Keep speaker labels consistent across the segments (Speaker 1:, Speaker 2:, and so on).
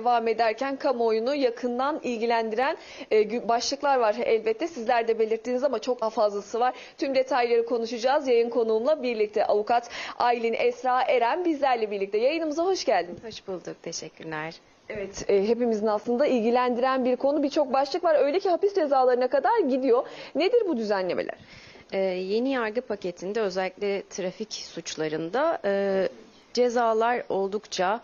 Speaker 1: Devam ederken kamuoyunu yakından ilgilendiren e, başlıklar var elbette. Sizler de belirttiniz ama çok daha fazlası var. Tüm detayları konuşacağız. Yayın konuğumla birlikte avukat Aylin Esra Eren bizlerle birlikte. Yayınımıza hoş geldiniz.
Speaker 2: Hoş bulduk, teşekkürler.
Speaker 1: Evet, e, hepimizin aslında ilgilendiren bir konu. Birçok başlık var. Öyle ki hapis cezalarına kadar gidiyor. Nedir bu düzenlemeler?
Speaker 2: Ee, yeni yargı paketinde özellikle trafik suçlarında e, cezalar oldukça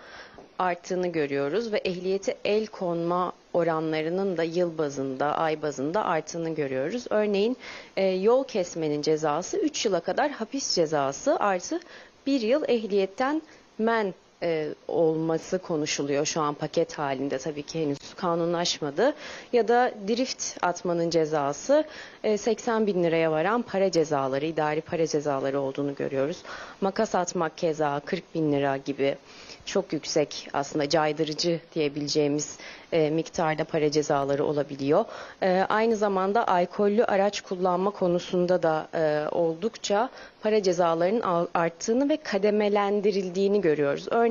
Speaker 2: arttığını görüyoruz ve ehliyeti el konma oranlarının da yıl bazında, ay bazında arttığını görüyoruz. Örneğin e, yol kesmenin cezası 3 yıla kadar hapis cezası artı 1 yıl ehliyetten men e, olması konuşuluyor şu an paket halinde tabii ki henüz kanunlaşmadı. Ya da drift atmanın cezası e, 80 bin liraya varan para cezaları, idari para cezaları olduğunu görüyoruz. Makas atmak keza 40 bin lira gibi çok yüksek aslında caydırıcı diyebileceğimiz e, miktarda para cezaları olabiliyor. E, aynı zamanda alkollü araç kullanma konusunda da e, oldukça para cezalarının al- arttığını ve kademelendirildiğini görüyoruz. Örneğin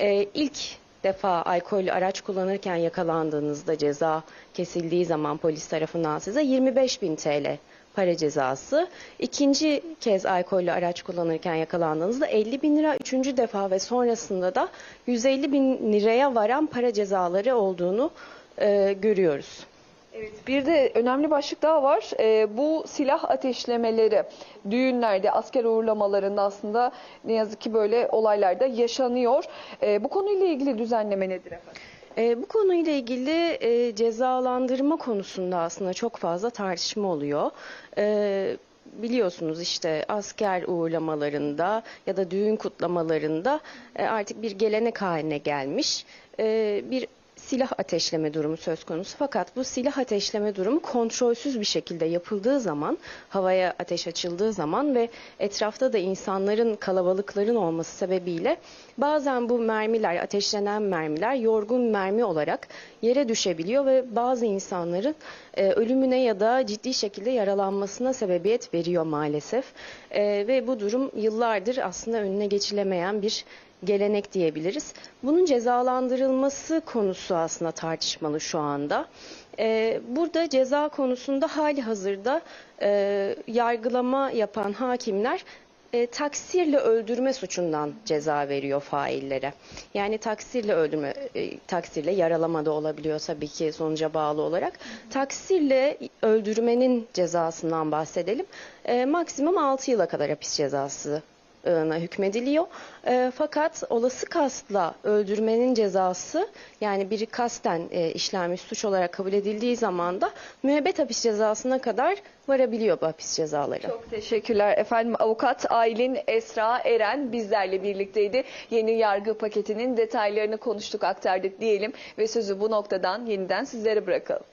Speaker 2: e, ilk defa alkollü araç kullanırken yakalandığınızda ceza kesildiği zaman polis tarafından size 25 bin TL para cezası. İkinci kez alkollü araç kullanırken yakalandığınızda 50 bin lira, üçüncü defa ve sonrasında da 150 bin liraya varan para cezaları olduğunu e, görüyoruz.
Speaker 1: Evet, bir de önemli başlık daha var. Ee, bu silah ateşlemeleri düğünlerde, asker uğurlamalarında aslında ne yazık ki böyle olaylarda yaşanıyor. Ee, bu konuyla ilgili düzenleme nedir efendim?
Speaker 2: E, bu konuyla ilgili e, cezalandırma konusunda aslında çok fazla tartışma oluyor. E, biliyorsunuz işte asker uğurlamalarında ya da düğün kutlamalarında e, artık bir gelenek haline gelmiş e, bir silah ateşleme durumu söz konusu. Fakat bu silah ateşleme durumu kontrolsüz bir şekilde yapıldığı zaman, havaya ateş açıldığı zaman ve etrafta da insanların, kalabalıkların olması sebebiyle bazen bu mermiler, ateşlenen mermiler yorgun mermi olarak yere düşebiliyor ve bazı insanların e, ölümüne ya da ciddi şekilde yaralanmasına sebebiyet veriyor maalesef. E, ve bu durum yıllardır aslında önüne geçilemeyen bir gelenek diyebiliriz. Bunun cezalandırılması konusu aslında tartışmalı şu anda. Ee, burada ceza konusunda hali hazırda e, yargılama yapan hakimler e, taksirle öldürme suçundan ceza veriyor faillere. Yani taksirle öldürme, e, taksirle yaralama da olabiliyor tabii ki sonuca bağlı olarak. Taksirle öldürmenin cezasından bahsedelim. E, maksimum 6 yıla kadar hapis cezası ına hükmediliyor. E, fakat olası kastla öldürmenin cezası yani biri kasten e, işlenmiş suç olarak kabul edildiği zaman da müebbet hapis cezasına kadar varabiliyor bu hapis cezaları.
Speaker 1: Çok teşekkürler efendim. Avukat Aylin Esra Eren bizlerle birlikteydi. Yeni yargı paketinin detaylarını konuştuk, aktardık diyelim ve sözü bu noktadan yeniden sizlere bırakalım.